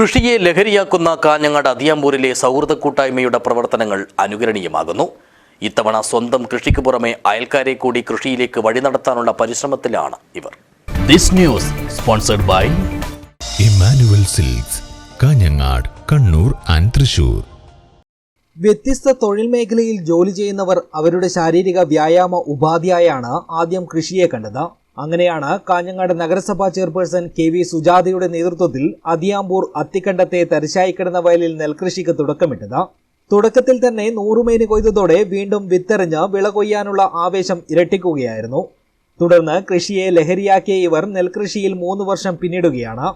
കൃഷിയെ ലഹരിയാക്കുന്ന കാഞ്ഞങ്ങാട് അതിയാമ്പൂരിലെ സൗഹൃദ കൂട്ടായ്മയുടെ പ്രവർത്തനങ്ങൾ അനുകരണീയമാകുന്നു. ഇത്തവണ സ്വന്തം കൃഷിക്ക് പുറമെ അയൽക്കാരെ കൂടി കൃഷിയിലേക്ക് വഴി നടത്താനുള്ള പരിശ്രമത്തിലാണ് ഇവർ. This news sponsored by Emmanuel Silks Kanhangad Kannur and Thrissur വ്യത്യസ്ത തൊഴിൽ മേഖലയിൽ ജോലി ചെയ്യുന്നവർ അവരുടെ ശാരീരിക വ്യായാമ ഉപാധിയായാണ് ആദ്യം കൃഷിയെ കണ്ടത്. അങ്ങനെയാണ് കാഞ്ഞങ്ങാട് നഗരസഭാ ചെയർപേഴ്സൺ കെ വി സുജാതയുടെ നേതൃത്വത്തിൽ അതിയാമ്പൂർ അത്തിക്കണ്ടത്തെ തരിശായി കിടന്ന വയലിൽ നെൽകൃഷിക്ക് തുടക്കമിട്ടത്. തുടക്കത്തിൽ തന്നെ നൂറുമേനി കൊയ്തതോടെ വീണ്ടും വിത്തെറിഞ്ഞ് വിള കൊയ്യാനുള്ള ആവേശം ഇരട്ടിക്കുകയായിരുന്നു. തുടർന്ന് കൃഷിയെ ലഹരിയാക്കിയ ഇവർ നെൽകൃഷിയിൽ മൂന്ന് വർഷം പിന്നിടുകയാണ്.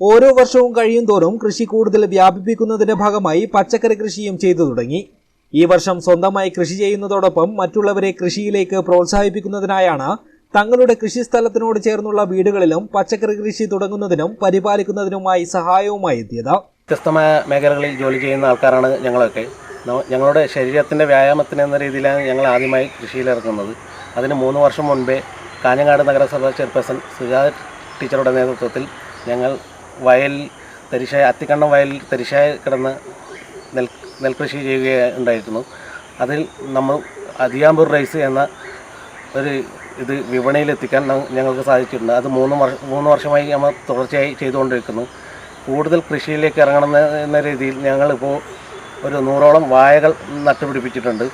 ഓരോ വർഷവും കഴിയും തോറും കൃഷി കൂടുതൽ വ്യാപിപ്പിക്കുന്നതിന്റെ ഭാഗമായി പച്ചക്കറി കൃഷിയും ചെയ്തു തുടങ്ങി. ഈ വർഷം സ്വന്തമായി കൃഷി ചെയ്യുന്നതോടൊപ്പം മറ്റുള്ളവരെ കൃഷിയിലേക്ക് പ്രോത്സാഹിപ്പിക്കുന്നതിനായാണ് തങ്ങളുടെ കൃഷിസ്ഥലത്തിനോട് ചേർന്നുള്ള വീടുകളിലും പച്ചക്കറി കൃഷി തുടങ്ങുന്നതിനും പരിപാലിക്കുന്നതിനുമായി സഹായവുമായി എത്തിയത്. വ്യത്യസ്തമായ മേഖലകളിൽ ജോലി ചെയ്യുന്ന ആൾക്കാരാണ് ഞങ്ങളൊക്കെ. ഞങ്ങളുടെ ശരീരത്തിന്റെ വ്യായാമത്തിന് എന്ന രീതിയിലാണ് ഞങ്ങൾ ആദ്യമായി കൃഷിയിലിറങ്ങുന്നത് അതിന് മൂന്ന് വർഷം മുൻപേ കാഞ്ഞങ്ങാട് നഗരസഭ ചെയർപേഴ്സൺ സുജാത ടീച്ചറുടെ നേതൃത്വത്തിൽ ഞങ്ങൾ വയൽ തരിശായ അത്തിക്കണ്ണം വയൽ തരിശായ കിടന്ന് നെൽ നെൽകൃഷി ചെയ്യുകയുണ്ടായിരുന്നു. അതിൽ നമ്മൾ അതിയാമ്പൂർ റൈസ് എന്ന ഒരു ഇത് വിപണിയിലെത്തിക്കാൻ ഞങ്ങൾക്ക് സാധിച്ചിട്ടുണ്ട്. അത് മൂന്ന് മൂന്ന് വർഷമായി നമ്മൾ തുടർച്ചയായി ചെയ്തുകൊണ്ടിരിക്കുന്നു. കൂടുതൽ കൃഷിയിലേക്ക് ഇറങ്ങണം എന്ന- രീതിയിൽ ഞങ്ങളിപ്പോൾ ഒരു നൂറോളം വാഴകൾ നട്ടുപിടിപ്പിച്ചിട്ടുണ്ട്.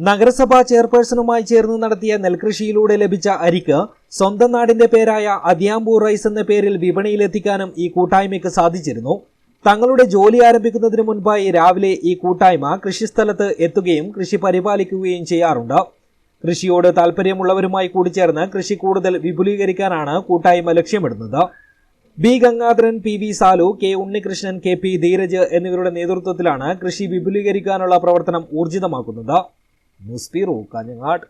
നഗരസഭാ ചെയർപേഴ്സണുമായി ചേർന്ന് നടത്തിയ നെൽകൃഷിയിലൂടെ ലഭിച്ച അരിക്ക് സ്വന്തം നാടിന്റെ പേരായ അതിയാമ്പൂർ റൈസ് എന്ന പേരിൽ വിപണിയിലെത്തിക്കാനും ഈ കൂട്ടായ്മയ്ക്ക് സാധിച്ചിരുന്നു. തങ്ങളുടെ ജോലി ആരംഭിക്കുന്നതിന് മുൻപായി രാവിലെ ഈ കൂട്ടായ്മ കൃഷിസ്ഥലത്ത് എത്തുകയും കൃഷി പരിപാലിക്കുകയും ചെയ്യാറുണ്ട്. കൃഷിയോട് താല്പര്യമുള്ളവരുമായി കൂടിച്ചേർന്ന് കൃഷി കൂടുതൽ വിപുലീകരിക്കാനാണ് കൂട്ടായ്മ ലക്ഷ്യമിടുന്നത്. B Gangadharan P V Salu K Unnikrishnan K P Dheeraj എന്നിവരുടെ നേതൃത്വത്തിലാണ് കൃഷി വിപുലീകരിക്കാനുള്ള പ്രവർത്തനം ഊർജിതമാക്കുന്നത്. News bureau Kanhangad.